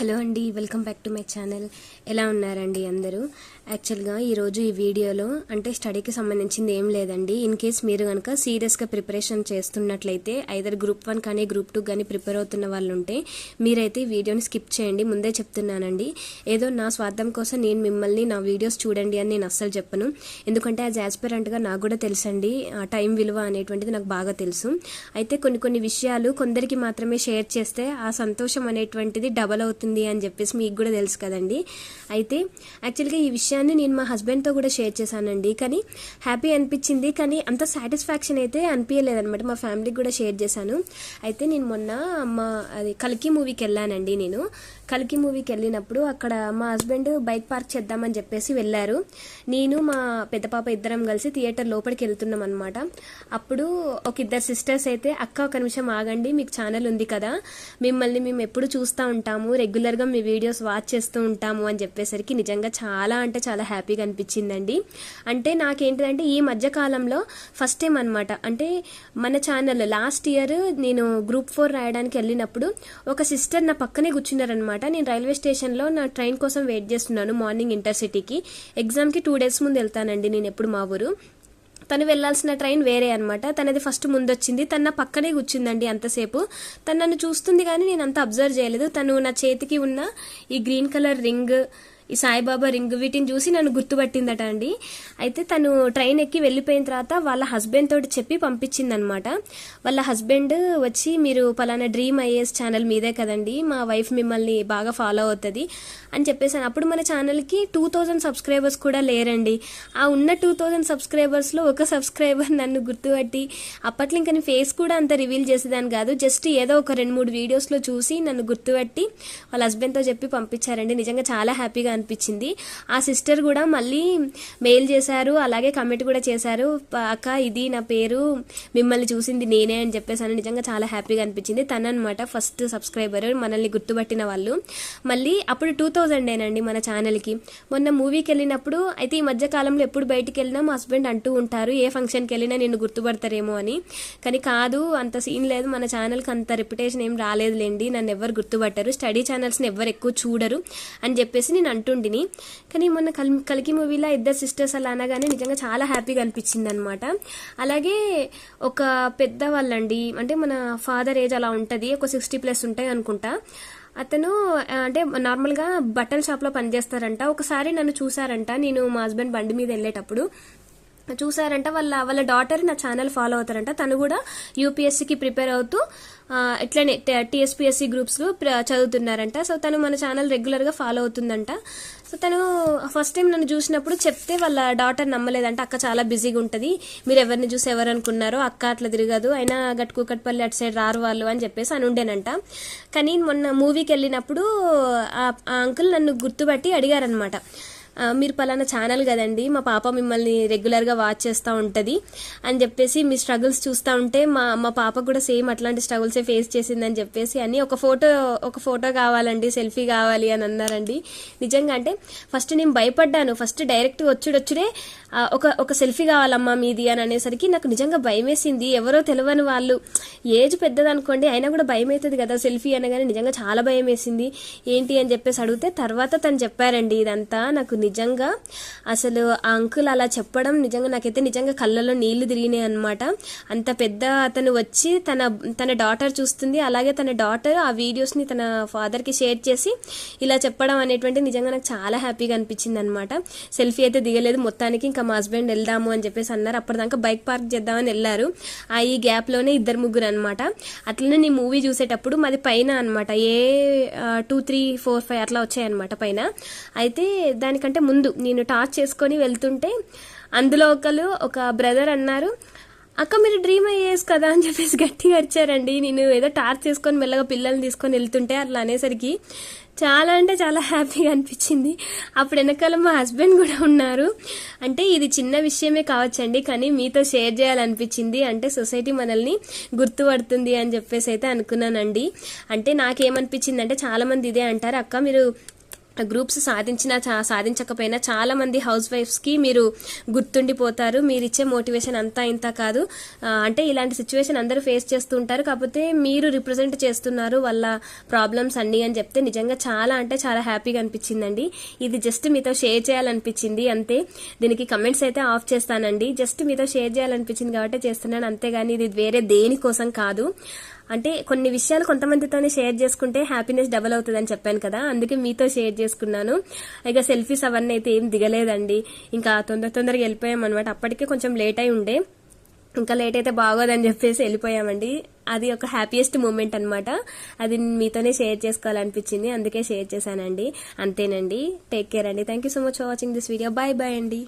Hello అండి welcome back to my channel. ఎలా ఉన్నారండి అందరూ? యాక్చువల్గా ఈరోజు ఈ వీడియోలో అంటే స్టడీకి సంబంధించింది ఏం లేదండి. ఇన్ కేస్ మీరు కనుక సీరియస్గా ప్రిపరేషన్ చేస్తున్నట్లయితే ఐదర్ గ్రూప్ వన్ కానీ గ్రూప్ టూ కానీ ప్రిపేర్ అవుతున్న వాళ్ళు ఉంటే మీరైతే ఈ వీడియోని స్కిప్ చేయండి. ముందే చెప్తున్నానండి. ఏదో నా స్వార్థం కోసం నేను మిమ్మల్ని నా వీడియోస్ చూడండి అని నేను అస్సలు చెప్పను. ఎందుకంటే యాజ్ యాస్పిరెంట్గా నాకు కూడా తెలుసండి ఆ టైం విలువ అనేటువంటిది నాకు బాగా తెలుసు. అయితే కొన్ని కొన్ని విషయాలు కొందరికి మాత్రమే షేర్ చేస్తే ఆ సంతోషం అనేటువంటిది డబల్ అవుతుంది. అని చెప్పేసి మీకు కూడా తెలుసు కదండి. అయితే యాక్చువల్గా ఈ విషయాన్ని నేను మా హస్బెండ్తో కూడా షేర్ చేశానండి. కానీ హ్యాపీ అనిపించింది. కానీ అంత సాటిస్ఫాక్షన్ అయితే అనిపించలేదన్నమాట. మా ఫ్యామిలీకి కూడా షేర్ చేశాను. అయితే నేను మొన్న మా అది కల్కి మూవీకి వెళ్ళానండి నేను. కలికి మూవీకి వెళ్ళినప్పుడు అక్కడ మా హస్బెండ్ బైక్ పార్క్ చేద్దామని చెప్పేసి వెళ్ళారు. నేను మా పెద్ద పాప ఇద్దరం కలిసి థియేటర్ లోపలికి వెళ్తున్నాం అనమాట అప్పుడు ఒక ఇద్దరు సిస్టర్స్ అయితే అక్క ఒక నిమిషం ఆగండి. మీకు ఛానల్ ఉంది కదా. మిమ్మల్ని మేము ఎప్పుడు చూస్తూ ఉంటాము. రెగ్యులర్ రెగ్యులర్గా మీ వీడియోస్ వాచ్ చేస్తూ ఉంటాము అని చెప్పేసరికి నిజంగా చాలా అంటే చాలా హ్యాపీగా అనిపించిందండి. అంటే నాకేంటిదంటే ఈ మధ్యకాలంలో ఫస్ట్ టైం అనమాట అంటే మన ఛానల్ లాస్ట్ ఇయర్ నేను గ్రూప్ ఫోర్ రాయడానికి వెళ్ళినప్పుడు ఒక సిస్టర్ నా పక్కనే కూర్చున్నారనమాట నేను రైల్వే స్టేషన్లో నా ట్రైన్ కోసం వెయిట్ చేస్తున్నాను మార్నింగ్ ఇంటర్సిటీకి ఎగ్జామ్కి టూ డేస్ ముందు వెళ్తానండి నేను ఎప్పుడు మా ఊరు. తను వెళ్ళాల్సిన ట్రైన్ వేరే అనమాట తనది ఫస్ట్ ముందు వచ్చింది తన పక్కనే కూర్చుందండి అంతసేపు. తను నన్ను చూస్తుంది కానీ నేను అంత అబ్జర్వ్ చేయలేదు. తను నా చేతికి ఉన్న ఈ గ్రీన్ కలర్ రింగ్ ఈ సాయిబాబా రింగ్ వీటిని చూసి నన్ను గుర్తుపట్టిందట అండి. అయితే తను ట్రైన్ ఎక్కి వెళ్ళిపోయిన తర్వాత వాళ్ళ హస్బెండ్ తోటి చెప్పి పంపించిందనమాట వాళ్ళ హస్బెండ్ వచ్చి మీరు పలానా డ్రీమ్ ఐఏఎస్ ఛానల్ మీదే కదండి మా వైఫ్ మిమ్మల్ని బాగా ఫాలో అవుతుంది అని చెప్పేసాను. అప్పుడు మన ఛానల్కి టూ థౌజండ్ సబ్స్క్రైబర్స్ కూడా లేరండి. ఆ ఉన్న టూ థౌజండ్ సబ్స్క్రైబర్స్లో ఒక సబ్స్క్రైబర్ నన్ను గుర్తుపట్టి అప్పట్లో ఇంకా నేను ఫేస్ కూడా అంత రివీల్ చేసేదాన్ని కాదు. జస్ట్ ఏదో ఒక రెండు మూడు వీడియోస్లో చూసి నన్ను గుర్తుపట్టి వాళ్ళ హస్బెండ్తో చెప్పి పంపించారండి. నిజంగా చాలా హ్యాపీగా అనిపించింది. ఆ సిస్టర్ కూడా మళ్ళీ మెయిల్ చేశారు అలాగే కమెంట్ కూడా చేశారు అక్క ఇది నా పేరు మిమ్మల్ని చూసింది నేనే అని చెప్పేసాను నిజంగా చాలా హ్యాపీగా అనిపించింది. తను అనమాట ఫస్ట్ సబ్స్క్రైబర్ మనల్ని గుర్తుపట్టిన వాళ్ళు. మళ్ళీ అప్పుడు టూ థౌజండ్ థౌజండేనండి మన ఛానల్కి. మొన్న మూవీకి వెళ్ళినప్పుడు అయితే ఈ మధ్య కాలంలో ఎప్పుడు బయటికి వెళ్ళినా మా హస్బెండ్ అంటూ ఉంటారు ఏ ఫంక్షన్కి వెళ్ళినా నేను గుర్తుపడతారేమో అని. కానీ కాదు అంత సీన్ లేదు. మన ఛానల్కి అంత రెప్యుటేషన్ ఏం రాలేదులేండి. నన్ను ఎవరు గుర్తుపట్టరు. స్టడీ ఛానల్స్ని ఎవరు ఎక్కువ చూడరు అని చెప్పేసి నేను అంటుండిని కానీ మొన్న కల్ కలికి మూవీలో ఇద్దరు సిస్టర్స్ అలా అనగానే నిజంగా చాలా హ్యాపీగా అనిపించింది అనమాట అలాగే ఒక పెద్ద వాళ్ళండి అంటే మన ఫాదర్ ఏజ్ అలా ఉంటుంది ఒక సిక్స్టీ ప్లస్ ఉంటాయి అనుకుంటా. అతను అంటే నార్మల్గా బట్టల షాప్లో పనిచేస్తారంట. ఒకసారి నన్ను చూసారంట నేను మా హస్బెండ్ బండి మీద వెళ్ళేటప్పుడు. చూసారంట వాళ్ళ వాళ్ళ డాటర్ నా ఛానల్ ఫాలో అవుతారంట. తను కూడా యూపీఎస్సీకి ప్రిపేర్ అవుతూ ఆ, ఇట్లనే టీఎస్పీఎస్సీ గ్రూప్స్ చదువుతున్నారంట. సో తను మన ఛానల్ రెగ్యులర్గా ఫాలో అవుతుందంట. సో తను ఫస్ట్ టైం నన్ను చూసినప్పుడు చెప్తే వాళ్ళ డాటర్ నమ్మలేదంట. అక్క చాలా బిజీగా ఉంటుంది. మీరు ఎవరిని చూసి ఎవరు అనుకున్నారో అక్క అట్లా తిరగదు. అయినా గట్ కూకట్పల్లి అటు సైడ్ రారు వాళ్ళు అని చెప్పేసి అని ఉండేనంట. కానీ మొన్న మూవీకి వెళ్ళినప్పుడు ఆ ఆ అంకుల్ నన్ను గుర్తుపట్టి అడిగారనమాట మీరు పలానా ఛానల్ కదండి మా పాప మిమ్మల్ని రెగ్యులర్గా వాచ్ చేస్తూ ఉంటుంది అని చెప్పేసి మీ స్ట్రగుల్స్ చూస్తూ ఉంటే మా మా పాప కూడా సేమ్ అట్లాంటి స్ట్రగుల్సే ఫేస్ చేసిందని చెప్పేసి అని ఒక ఫోటో ఒక ఫోటో కావాలండి సెల్ఫీ కావాలి అని అన్నారండి. నిజంగా అంటే ఫస్ట్ నేను భయపడ్డాను ఫస్ట్ డైరెక్ట్ వచ్చుడొచ్చుడే ఒక ఒక సెల్ఫీ కావాలమ్మా మీది అని అనేసరికి నాకు నిజంగా భయం వేసింది ఎవరో తెలియని వాళ్ళు ఏజ్ పెద్దదనుకోండి అయినా కూడా భయం అవుతుంది కదా సెల్ఫీ అనగానే నిజంగా చాలా భయం వేసింది ఏంటి అని చెప్పేసి అడిగితే తర్వాత తను చెప్పారండి ఇదంతా నాకు నిజంగా అసలు ఆ అంకుల్ అలా చెప్పడం నిజంగా నాకైతే నిజంగా కళ్ళలో నీళ్ళు తిరిగినాయి అనమాట అంత పెద్ద అతను వచ్చి తన తన డాటర్ చూస్తుంది. అలాగే తన డాటర్ ఆ వీడియోస్ని తన ఫాదర్కి షేర్ చేసి ఇలా చెప్పడం అనేటువంటి నిజంగా నాకు చాలా హ్యాపీగా అనిపించింది అనమాట సెల్ఫీ అయితే దిగలేదు. మొత్తానికి ఇంకా మా హస్బెండ్ వెళ్దాము అని చెప్పేసి అన్నారు. అప్పటిదాకా బైక్ పార్క్ చేద్దామని వెళ్ళారు. ఆ ఈ గ్యాప్లోనే ఇద్దరు ముగ్గురు అనమాట అట్లనే నీ మూవీ చూసేటప్పుడు మాది పైన అనమాట A two three four five అట్లా వచ్చాయన్నమాట పైన. అయితే దానికంటే ముందు నేను టార్చ్ చేసుకొని వెళ్తుంటే అందులో ఒకరు ఒక బ్రదర్ అన్నారు అక్క మీరు డ్రీమ్ అయ్యేస్ కదా అని చెప్పేసి గట్టిగా వచ్చారండి నేను ఏదో టార్చ్ చేసుకొని మెల్లగా పిల్లల్ని తీసుకొని వెళ్తుంటే అట్లా అనేసరికి చాలా అంటే చాలా హ్యాపీగా అనిపించింది. అప్పుడు వెనకాల మా హస్బెండ్ కూడా ఉన్నారు. అంటే ఇది చిన్న విషయమే కావచ్చండి కానీ మీతో షేర్ చేయాలనిపించింది. అంటే సొసైటీ మనల్ని గుర్తుపడుతుంది అని చెప్పేసి అయితే అనుకున్నానండి. అంటే నాకేమనిపించింది అంటే చాలామంది ఇదే అంటారు అక్క మీరు గ్రూప్స్ సాధించినా చా- సాధించకపోయినా చాలా మంది హౌస్ వైఫ్స్కి మీరు గుర్తుండిపోతారు. మీరు ఇచ్చే మోటివేషన్ అంతా ఇంత కాదు. అంటే ఇలాంటి సిచ్యువేషన్ అందరూ ఫేస్ చేస్తూ ఉంటారు. కాకపోతే మీరు రిప్రజెంట్ చేస్తున్నారు వాళ్ళ ప్రాబ్లమ్స్ అన్ని అని చెప్తే నిజంగా చాలా అంటే చాలా హ్యాపీగా అనిపించిందండి. ఇది జస్ట్ మీతో షేర్ చేయాలనిపించింది అంతే. దీనికి కమెంట్స్ అయితే ఆఫ్ చేస్తానండి. జస్ట్ మీతో షేర్ చేయాలనిపించింది కాబట్టి చేస్తున్నాను. అంతేగాని ఇది వేరే దేనికోసం కాదు. అంటే కొన్ని విషయాలు కొంతమందితోనే షేర్ చేసుకుంటే హ్యాపీనెస్ డబల్ అవుతుందని చెప్పాను కదా అందుకే మీతో షేర్ చేసుకున్నాను. ఇక సెల్ఫీస్ అవన్నీ అయితే ఏం దిగలేదండి. ఇంకా తొందర తొందరగా వెళ్ళిపోయాం అనమాట అప్పటికే కొంచెం లేట్ అయి ఉండే. ఇంకా లేట్ అయితే బాగోదని చెప్పేసి వెళ్ళిపోయామండి. అది ఒక హ్యాపీయెస్ట్ మూమెంట్ అనమాట అది మీతోనే షేర్ చేసుకోవాలనిపించింది. అందుకే షేర్ చేశానండి. అంతేనండి. టేక్ కేర్ అండి. Thank you so much for watching this video bye bye అండి.